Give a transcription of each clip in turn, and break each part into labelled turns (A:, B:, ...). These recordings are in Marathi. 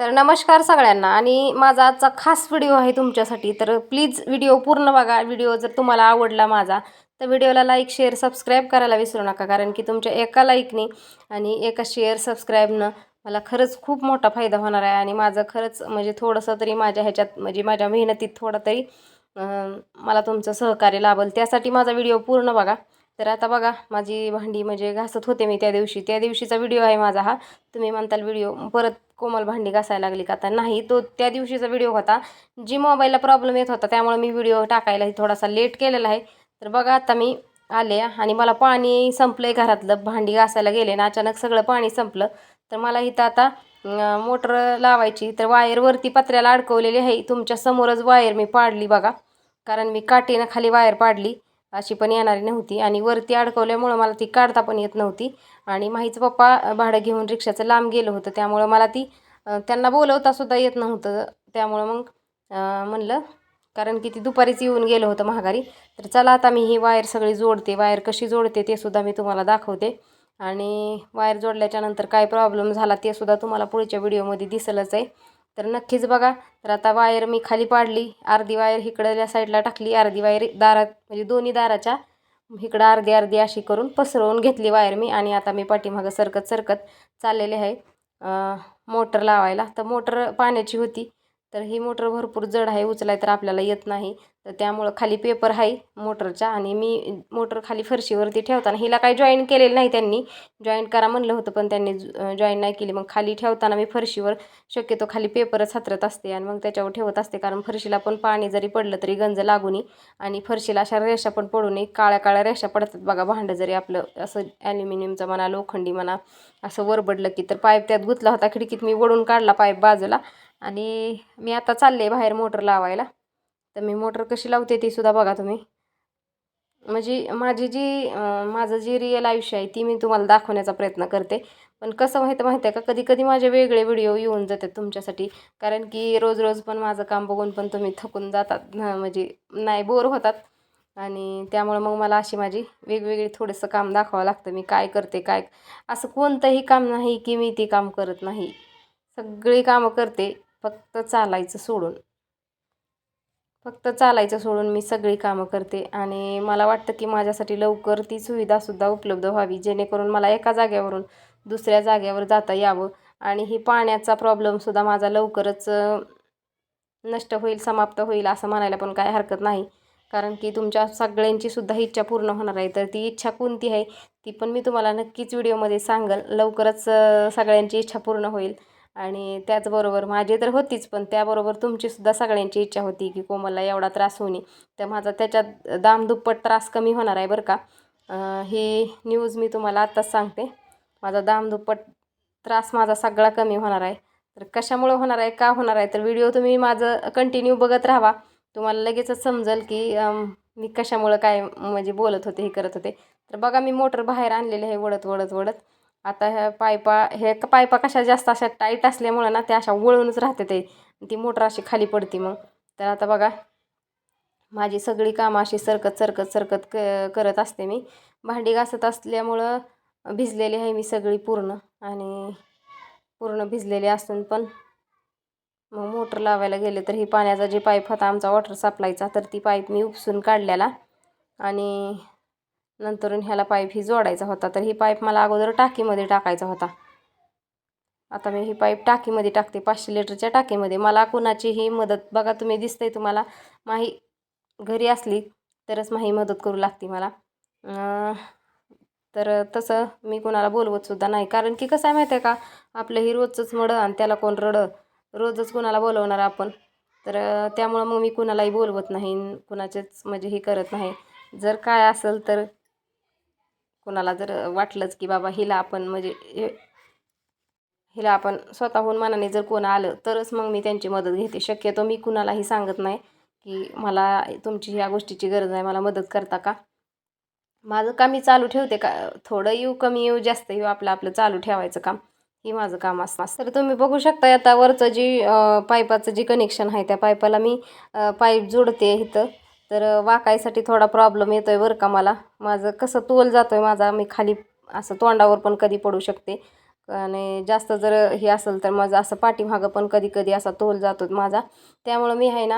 A: तर नमस्कार सगळ्यांना. आणि माझा आजचा खास व्हिडिओ आहे तुमच्यासाठी. तर प्लीज व्हिडिओ पूर्ण बघा. व्हिडिओ जर तुम्हाला आवडला माझा तर व्हिडिओला लाईक शेअर सबस्क्राईब करायला विसरू नका. कारण की तुमच्या एका लाईकने आणि एका शेअर सबस्क्राईबनं मला खरंच खूप मोठा फायदा होणार आहे. आणि माझं खरंच म्हणजे थोडंसं तरी माझ्या ह्याच्यात म्हणजे माझ्या मेहनतीत थोडं तरी मला तुमचं सहकार्य लाभल. त्यासाठी माझा व्हिडिओ पूर्ण बघा. तर आता बघा माझी भांडी म्हणजे घासत होते मी त्या दिवशी. त्या दिवशीचा व्हिडिओ आहे माझा हा. तुम्ही म्हणताल व्हिडिओ परत कोमल भांडी घासायला लागली का आता? नाही तो त्या दिवशीचा व्हिडिओ होता जी मोबाईलला प्रॉब्लेम येत होता त्यामुळे मी व्हिडिओ टाकायला थोडासा लेट केलेला आहे. तर बघा आता मी आले आणि मला पाणी संपलं आहे घरातलं. भांडी घासायला गेले ना अचानक सगळं पाणी संपलं. तर मला इथं आता मोटर लावायची. तर वायरवरती पत्र्याला अडकवलेली आहे. तुमच्या समोरच वायर मी पाडली बघा. कारण मी काठीनं खाली वायर पाडली. अशी पण येणारी नव्हती. आणि वरती अडकवल्यामुळं मला ती काढता पण येत नव्हती. आणि माहीचं पप्पा भाडं घेऊन रिक्षाचं लांब गेलं होतं. त्यामुळं मला ती त्यांना बोलवता सुद्धा येत नव्हतं. त्यामुळं मग म्हणलं कारण की ती दुपारीच येऊन गेलं होतं महागारी. तर चला आता मी ही वायर सगळी जोडते. वायर कशी जोडते ते सुद्धा मी तुम्हाला दाखवते. आणि वायर जोडल्याच्यानंतर काय प्रॉब्लेम झाला ते सुद्धा तुम्हाला पुढच्या व्हिडिओमध्ये दिसलंच आहे. तर नक्कीच बघा तर आता वायर मी खाली पाडली अर्धी वायर इकडल्या साईडला टाकली अर्धी वायर दारात म्हणजे दोन्ही दाराच्या इकडं अर्धी अर्धी अशी करून पसरवून घेतली वायर मी आणि आता मी पाठीमागं सरकत सरकत चाललेले आहे मोटर लावायला. तर मोटर पाण्याची होती तर ही मोटर भरपूर जड आहे उचलाय तर आपल्याला येत नाही. तर त्यामुळं खाली पेपर आहे मोटरचा आणि मी मोटर खाली फरशीवरती ठेवताना हिला काही जॉईन केलेलं नाही त्यांनी. जॉईन करा म्हणलं होतं पण त्यांनी जॉईन नाही केली. मग खाली ठेवताना मी फरशीवर शक्यतो खाली पेपरच हातरत असते आणि मग त्याच्यावर ठेवत असते. कारण फरशीला पण पाणी जरी पडलं तरी गंज लागू नये आणि फरशीला अशा रेषा पण पडू नये काळ्या काळ्या रेषा पडतात. बघा भांडं जरी आपलं असं ॲल्युमिनियमचं म्हणा लोखंडी म्हणा असं वरबडलं की तर पाईप त्यात गुतला होता खिडकीत. मी वडून काढला पाईप बाजूला आणि मी आता चालले बाहेर मोटर लावायला. तर मी मोटर कशी लावते ती सुद्धा बघा तुम्ही. म्हणजे माझी जी माझं जी रिअल आयुष्य आहे ती मी तुम्हाला दाखवण्याचा प्रयत्न करते. पण कसं माहिती माहिती आहे का? कधी कधी माझे वेगळे व्हिडिओ येऊन जातात तुमच्यासाठी. कारण की रोज रोज पण माझं काम बघून पण तुम्ही थकून जातात. म्हणजे नाही बोर होतात. आणि त्यामुळे मग मला अशी माझी वेगवेगळी थोडंसं काम दाखवावं लागतं. मी काय करते काय असं कोणतंही काम नाही की मी ती काम करत नाही. सगळी कामं करते फक्त चालायचं सोडून. फक्त चालायचं सोडून मी सगळी कामं करते आणि मला वाटतं की माझ्यासाठी लवकर ती सुविधासुद्धा उपलब्ध व्हावी जेणेकरून मला एका जाग्यावरून दुसऱ्या जाग्यावर जाता यावं आणि ही पाण्याचा प्रॉब्लेमसुद्धा माझा लवकरच नष्ट होईल समाप्त होईल असं म्हणायला पण काय हरकत नाही. कारण की तुमच्या सगळ्यांची सुद्धा इच्छा पूर्ण होणार आहे. तर ती इच्छा कोणती आहे? ती पण मी तुम्हाला नक्कीच व्हिडिओमध्ये सांगेल. लवकरच सगळ्यांची इच्छा पूर्ण होईल. आणि त्याचबरोबर माझी तर होतीच पण त्याबरोबर तुमचीसुद्धा सगळ्यांची इच्छा होती की कोमलला एवढा त्रास होणे तर माझा त्याच्यात दामदुप्पट त्रास कमी होणार आहे बरं का. ही न्यूज मी तुम्हाला आत्ताच सांगते. माझा दामदुप्पट त्रास माझा सगळा कमी होणार आहे. तर कशामुळं होणार आहे का होणार आहे तर व्हिडिओ तुम्ही माझं कंटिन्यू बघत राहा तुम्हाला लगेचच समजेल की मी कशामुळं काय म्हणजे बोलत होते हे करत होते. तर बघा मी मोटर बाहेर आणलेले आहे वळत वडत वडत. आता ह्या पायपा हे पायपा कशा जास्त अशा टाईट असल्यामुळं ना त्या अशा वळूनच राहते ते. ती मोटर अशी खाली पडते मग. तर आता बघा माझी सगळी कामं अशी सरकत सरकत सरकत क करत असते मी. भांडी घासत असल्यामुळं भिजलेली आहे मी सगळी पूर्ण. आणि पूर्ण भिजलेली असून पण मग मोटर लावायला गेले तर ही पाण्याचा जे पाईप होता आमचा वॉटर सप्लायचा तर ती पाईप मी उपसून काढलेला. आणि नंतरून ह्याला पाईप ही जोडायचा होता. तर ही पाईप मला अगोदर टाकीमध्ये टाकायचा होता. आता मी ही पाईप टाकीमध्ये टाकते. पाचशे लिटरच्या टाकीमध्ये. मला कुणाचीही मदत बघा तुम्ही दिसतंय तुम्हाला. माही घरी असली तरच माही मदत करू लागते मला. तर तसं मी कुणाला बोलवतसुद्धा नाही. कारण की कसं आहे माहिती आहे का? आपलं ही रोजचंच मडं आणि त्याला कोण रडं रोजच कुणाला बोलवणार आपण. तर त्यामुळं मग मी कुणालाही बोलवत नाही कुणाचेच म्हणजे हे करत नाही. जर काय असेल तर कुणाला जर वाटलंच की बाबा हिला आपण म्हणजे हे- हिला आपण स्वतःहून मनाने जर कोण आलं तरच मग मी त्यांची मदत घेते. शक्यतो मी कुणालाही सांगत नाही की मला तुमची ह्या गोष्टीची गरज आहे मला मदत करता का? माझं काम मी चालू ठेवते का? थोडं येऊ कमी येऊ जास्त येऊ आपलं आपलं चालू ठेवायचं काम. ही माझं काम असतं तर तुम्ही बघू शकता आता वरचं जी पाईपाचं जे कनेक्शन आहे त्या पाईपाला मी पाईप जोडते इथं. तर वाकायसाठी थोडा प्रॉब्लेम येतो आहे बरं का मला. माझं कसं तोल जातो आहे माझा मी खाली असं तोंडावर पण कधी पडू शकते. आणि जास्त जर हे असेल तर माझं असं पाठीमागं पण कधी कधी असा तोल जातो माझा. त्यामुळं मी आहे ना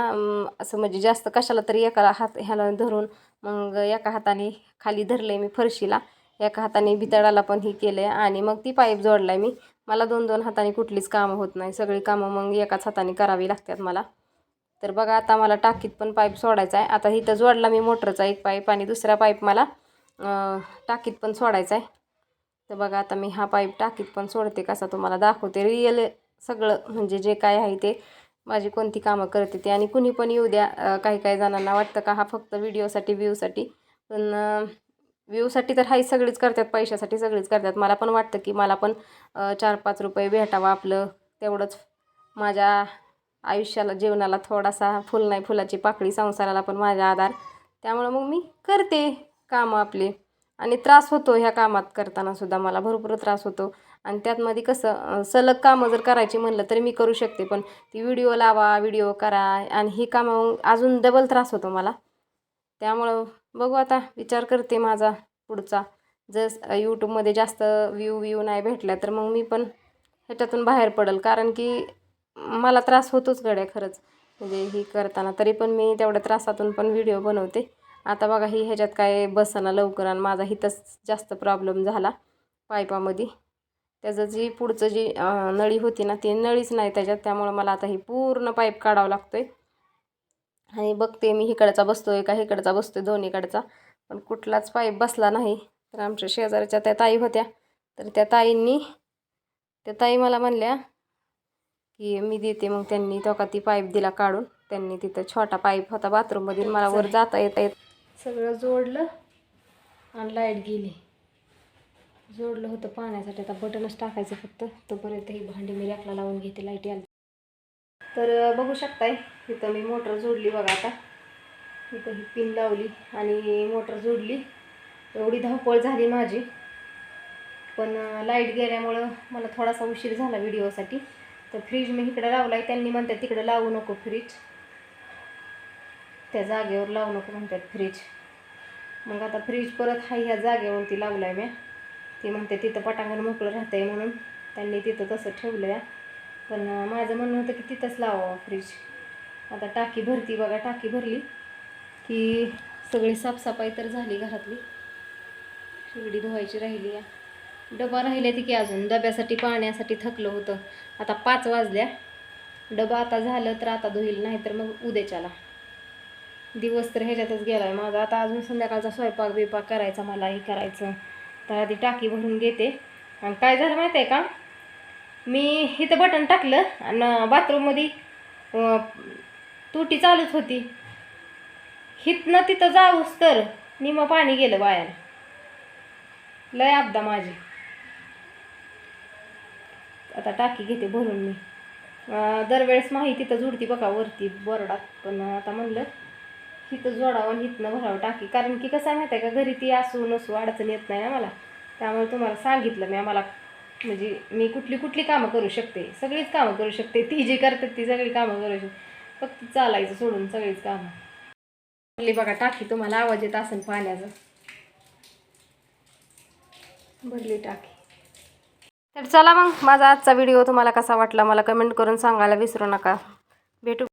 A: असं म्हणजे जास्त कशाला तरी एकाला हात ह्याला धरून मग एका हाताने खाली धरलं आहे मी फरशीला. एका हाताने बितडाला पण ही केलं आहे आणि मग ती पाईप जोडला आहे मी. मला दोन दोन हाताने कुठलीच कामं होत नाही. सगळी कामं मग एकाच हाताने करावी लागतात मला. तर बघा आता मला टाकीत पण पाईप सोडायचा आहे. आता इथं जोडला मी मोटरचा एक पाईप आणि दुसरा पाईप मला टाकीत पण सोडायचा आहे. तर बघा आता मी हा पाईप टाकीत पण सोडते कसा तुम्हाला दाखवते. रिअल सगळं म्हणजे जे काय आहे ते माझी कोणती कामं करते ते. आणि कुणी पण येऊ द्या काही काही जणांना वाटतं का हा फक्त व्हिडिओसाठी व्ह्यूसाठी पण व्ह्यूसाठी तर हाही सगळीच करतात पैशासाठी सगळीच करतात. मला पण वाटतं की मला पण चार पाच रुपये भेटावं आपलं. तेवढंच माझ्या आयुष्याला जीवनाला थोडासा फुल नाही फुलाची पाकळी संसाराला पण माझा आधार. त्यामुळं मग मी करते कामं आपली. आणि त्रास होतो ह्या कामात करताना सुद्धा मला भरपूर त्रास होतो. आणि त्यातमध्ये कसं सलग कामं जर करायची म्हणलं तरी मी करू शकते पण ती व्हिडिओ लावा व्हिडिओ करा आणि ही कामं मग अजून डबल त्रास होतो मला. त्यामुळं बघू आता विचार करते माझा पुढचा. जर यूट्यूबमध्ये जास्त व्ह्यू व्ह्यू नाही भेटल्या तर मग मी पण ह्याच्यातून बाहेर पडेल. कारण की मला त्रास होतोच गड्या खरंच. म्हणजे ही करताना तरी पण मी तेवढ्या त्रासातून पण व्हिडिओ बनवते. आता बघा ही ह्याच्यात काय बसना लवकर आणि माझा हिथंच जास्त प्रॉब्लेम झाला पाईपामध्ये त्याचं जी पुढचं जी नळी होती ना ती नळीच नाही त्याच्यात. त्यामुळं मला आता ही पूर्ण पाईप काढावं लागतो आहे आणि बघते मी इकडचा आहे का इकडचा आहे दोन्हीकडचा. पण कुठलाच पाईप बसला नाही. तर आमच्या शेजारच्या त्या ताई होत्या. तर त्या ताईंनी त्या ताई मला म्हणल्या की मी देते मग त्यांनी तो का ती पाईप दिला काढून. त्यांनी तिथं छोटा पाईप होता बाथरूममध्ये मला वर जाता येता येत सगळं जोडलं आणि लाइट गेली. जोडलं होतं पाण्यासाठी. आता बटनच टाकायचं फक्त. तोपर्यंत ही भांडी मी रॅकला लावून घेते. लाइट यायला तर बघू शकताय इथं मी मोटर जोडली बघा आता. इथं ही पिन लावली आणि मोटर जोडली. एवढी धावपळ झाली माझी. पण लाइट गेल्यामुळं मला थोडासा उशीर झाला व्हिडिओसाठी तर फ्रीज मी इकडं लावला आहे त्यांनी म्हणतात तिकडं लावू नको फ्रीज त्या जागेवर लावू नको म्हणतात फ्रीज मग आता फ्रीज परत हा ह्या जागेवरती लावला आहे मी. ती म्हणते तिथं पटांगण मोकळं राहतं आहे म्हणून. त्यांनी तिथं तसं ठेवलं आहे पण माझं म्हणणं होतं की तिथंच लावावं फ्रीज आता टाकी भरती बघा टाकी भरली की सगळी साफसफाई तर झाली घरातली. शेगडी धुवायची राहिली या. डबा राहिले की अजून. डब्यासाठी पाण्यासाठी थकलं होतं. आता पाच वाजल्या. डबा आता झालं तर आता धुईल नाही तर मग उद्याच्याला. दिवस तर ह्याच्यातच गेला आहे माझा. आता अजून संध्याकाळचा स्वयंपाक बिपाक करायचा मला हे करायचं. तर आधी टाकी भरून घेते. आणि काय झालं माहिती आहे का? मी इथं बटन टाकलं आणि बाथरूममध्ये तुटी चालूच होती. हिथनं तिथं जाऊस तर निम पाणी गेलं वायाला लय आपदा माझी. आता टाकी घेते भरून मी. दरवेळेस माही तिथं जुडती बघा वरती बोर्डात. पण आता म्हणलं हिथं जोडावं आणि हिथनं भरावं टाकी. कारण की कसं माहिती आहे का घरी ती असू नसू अडचण येत नाही ना मला त्यामुळे तुम्हाला सांगितलं मी आम्हाला म्हणजे मी कुठली कुठली कामं करू शकते. सगळीच कामं करू शकते. ती जी करतात ती सगळी कामं करू शकते. फक्त चालायचं सोडून सगळीच कामं. भरली बघा टाकी तुम्हाला आवाज येत असेल पाण्याचा. भरली टाकी. तर चला मग माझा आजचा व्हिडिओ तुम्हाला कसा वाटला मला कमेंट करून सांगायला विसरू नका. भेटू.